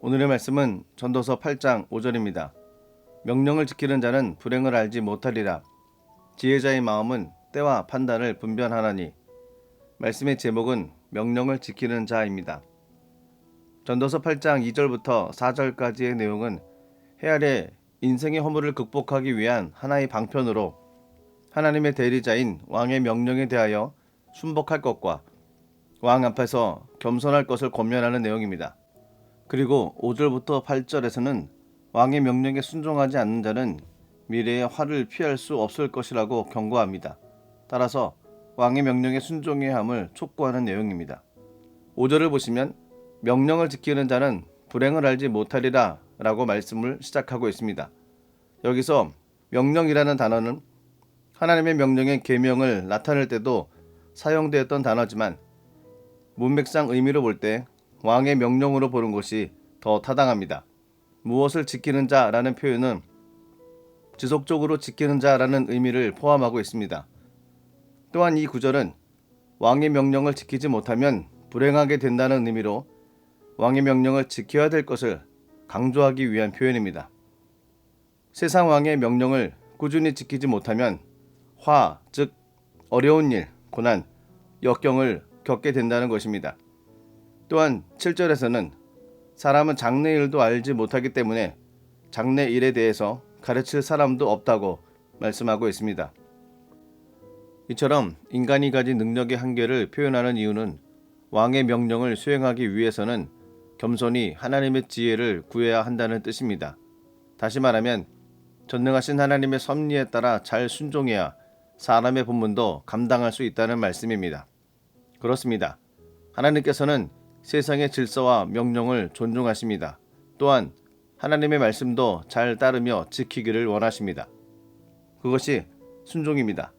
오늘의 말씀은 전도서 8장 5절입니다. 명령을 지키는 자는 불행을 알지 못하리라. 지혜자의 마음은 때와 판단을 분별하나니. 말씀의 제목은 명령을 지키는 자입니다. 전도서 8장 2절부터 4절까지의 내용은 해 아래 인생의 허물을 극복하기 위한 하나의 방편으로 하나님의 대리자인 왕의 명령에 대하여 순복할 것과 왕 앞에서 겸손할 것을 권면하는 내용입니다. 그리고 5절부터 8절에서는 왕의 명령에 순종하지 않는 자는 미래의 화를 피할 수 없을 것이라고 경고합니다. 따라서 왕의 명령에 순종해야 함을 촉구하는 내용입니다. 5절을 보시면 명령을 지키는 자는 불행을 알지 못하리라 라고 말씀을 시작하고 있습니다. 여기서 명령이라는 단어는 하나님의 명령의 계명을 나타낼 때도 사용되었던 단어지만 문맥상 의미로 볼 때 왕의 명령으로 보는 것이 더 타당합니다. 무엇을 지키는 자라는 표현은 지속적으로 지키는 자라는 의미를 포함하고 있습니다. 또한 이 구절은 왕의 명령을 지키지 못하면 불행하게 된다는 의미로 왕의 명령을 지켜야 될 것을 강조하기 위한 표현입니다. 세상 왕의 명령을 꾸준히 지키지 못하면 화, 즉 어려운 일, 고난, 역경을 겪게 된다는 것입니다. 또한 7절에서는 사람은 장래 일도 알지 못하기 때문에 장래 일에 대해서 가르칠 사람도 없다고 말씀하고 있습니다. 이처럼 인간이 가진 능력의 한계를 표현하는 이유는 왕의 명령을 수행하기 위해서는 겸손히 하나님의 지혜를 구해야 한다는 뜻입니다. 다시 말하면 전능하신 하나님의 섭리에 따라 잘 순종해야 사람의 본문도 감당할 수 있다는 말씀입니다. 그렇습니다. 하나님께서는 세상의 질서와 명령을 존중하십니다. 또한 하나님의 말씀도 잘 따르며 지키기를 원하십니다. 그것이 순종입니다.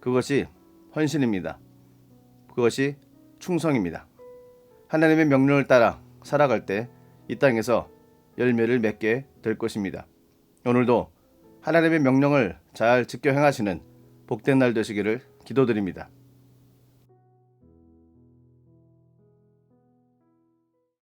그것이 헌신입니다. 그것이 충성입니다. 하나님의 명령을 따라 살아갈 때 이 땅에서 열매를 맺게 될 것입니다. 오늘도 하나님의 명령을 잘 지켜 행하시는 복된 날 되시기를 기도드립니다.